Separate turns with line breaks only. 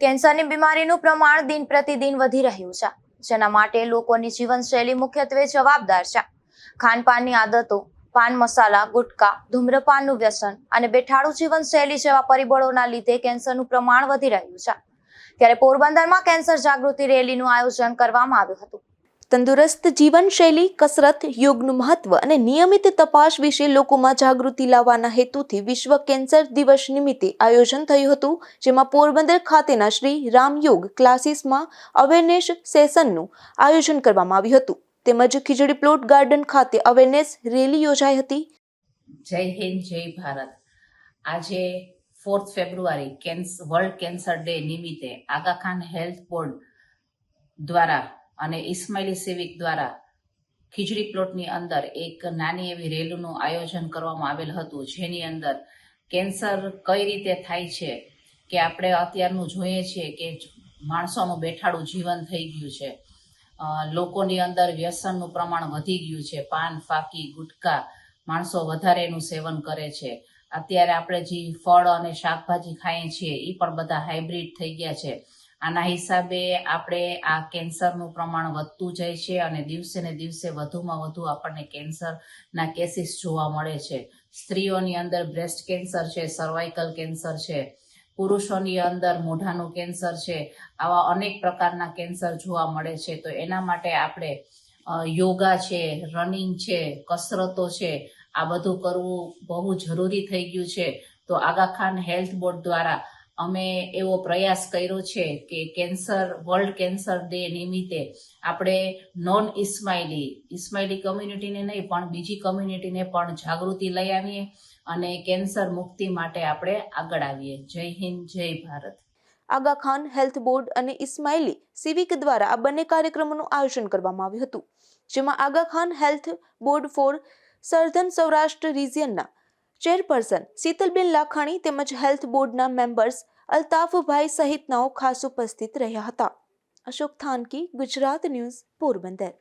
કેન્સરની બીમારીનું પ્રમાણ દિન પ્રતિદિન વધી રહ્યું છે. જેના માટે લોકોની જીવનશૈલી મુખ્યત્વે જવાબદાર છે. ખાનપાનની આદતો, પાન મસાલા, ગુટકા, ધૂમ્રપાનનું વ્યસન અને બેઠાડું જીવનશૈલી જેવા પરિબળોના લીધે કેન્સરનું પ્રમાણ વધી રહ્યું છે. ત્યારે પોરબંદરમાં કેન્સર જાગૃતિ રેલીનું આયોજન કરવામાં આવ્યું હતું. તંદુરસ્ત જીવનશૈલી, કસરત, યોગનું મહત્વ અને નિયમિત તપાસ વિશે લોકોમાં જાગૃતિ લાવવાના હેતુથી વિશ્વ કેન્સર દિવસ નિમિત્તે આયોજન થયું હતું, જેમાં પોરબંદર ખાતેના શ્રી રામ યોગ ક્લાસીસમાં અવેરનેસ સેશનનું આયોજન કરવામાં આવ્યું હતું. તેમજ ખીજડી પ્લોટ ગાર્ડન ખાતે અવેરનેસ રેલી યોજાઈ હતી.
જય હિન્દ, જય ભારત. આજે ફોર્થ ફેબ્રુઆરી કેન્સ વર્લ્ડ કેન્સર ડે નિમિત્તે આગાખાન હેલ્થ બોર્ડ દ્વારા અને ઇસ્માઇલી સિવિક દ્વારા ખીજડી પ્લોટની અંદર એક નાની એવી રેલીનું આયોજન કરવામાં આવેલ હતું, જેની અંદર કેન્સર કઈ રીતે થાય છે કે આપણે અત્યારનું જોઈએ છીએ કે માણસોનું બેઠાડું જીવન થઈ ગયું છે. લોકોની અંદર વ્યસનનું પ્રમાણ વધી ગયું છે. પાન, ફાકી, ગુટકા માણસો વધારે એનું સેવન કરે છે. અત્યારે આપણે જે ફળ અને શાકભાજી ખાઈએ છીએ એ પણ બધા હાઇબ્રિડ થઈ ગયા છે. આના હિસાબે આપણે આ કેન્સરનું પ્રમાણ વધતું જાય છે અને દિવસે ને દિવસે વધુમાં વધુ આપણને કેન્સરના કેસીસ જોવા મળે છે. સ્ત્રીઓની અંદર બ્રેસ્ટ કેન્સર છે, સર્વાઇકલ કેન્સર છે, પુરુષોની અંદર મોઢાનું કેન્સર છે, આવા અનેક પ્રકારના કેન્સર જોવા મળે છે. તો એના માટે આપણે યોગા છે, રનિંગ છે, કસરતો છે, આ બધું કરવું બહુ જરૂરી થઈ ગયું છે. તો આગા ખાન હેલ્થ બોર્ડ દ્વારા અમે એવો પ્રયાસ કર્યો છે કે કેન્સર, વર્લ્ડ કેન્સર ડે નિમિત્તે આપણે નોન ઇસ્માઇલી ઇસ્માઇલી કમ્યુનિટીને નહીં, પણ બીજી કમ્યુનિટીને પણ જાગૃતિ લઈ આવીએ અને કેન્સર મુક્તિ માટે આપણે આગળ આવીએ. જય હિન્દ, જય ભારત.
આગા ખાન, હેલ્થ બોર્ડ અને ઇસ્માઇલી સિવિક દ્વારા આ બંને કાર્યક્રમોનું આયોજન કરવામાં આવ્યું હતું, જેમાં Aga Khan health board for southern Saurashtra રિજિયનના chairperson Shitalben Lakhani તેમજ હેલ્થ બોર્ડના મેમ્બર્સ અલ્તાફભાઈ સહિતનાઓ ખાસ ઉપસ્થિત રહ્યા હતા. અશોક થાનકી, ગુજરાત ન્યૂઝ પોરબંદર.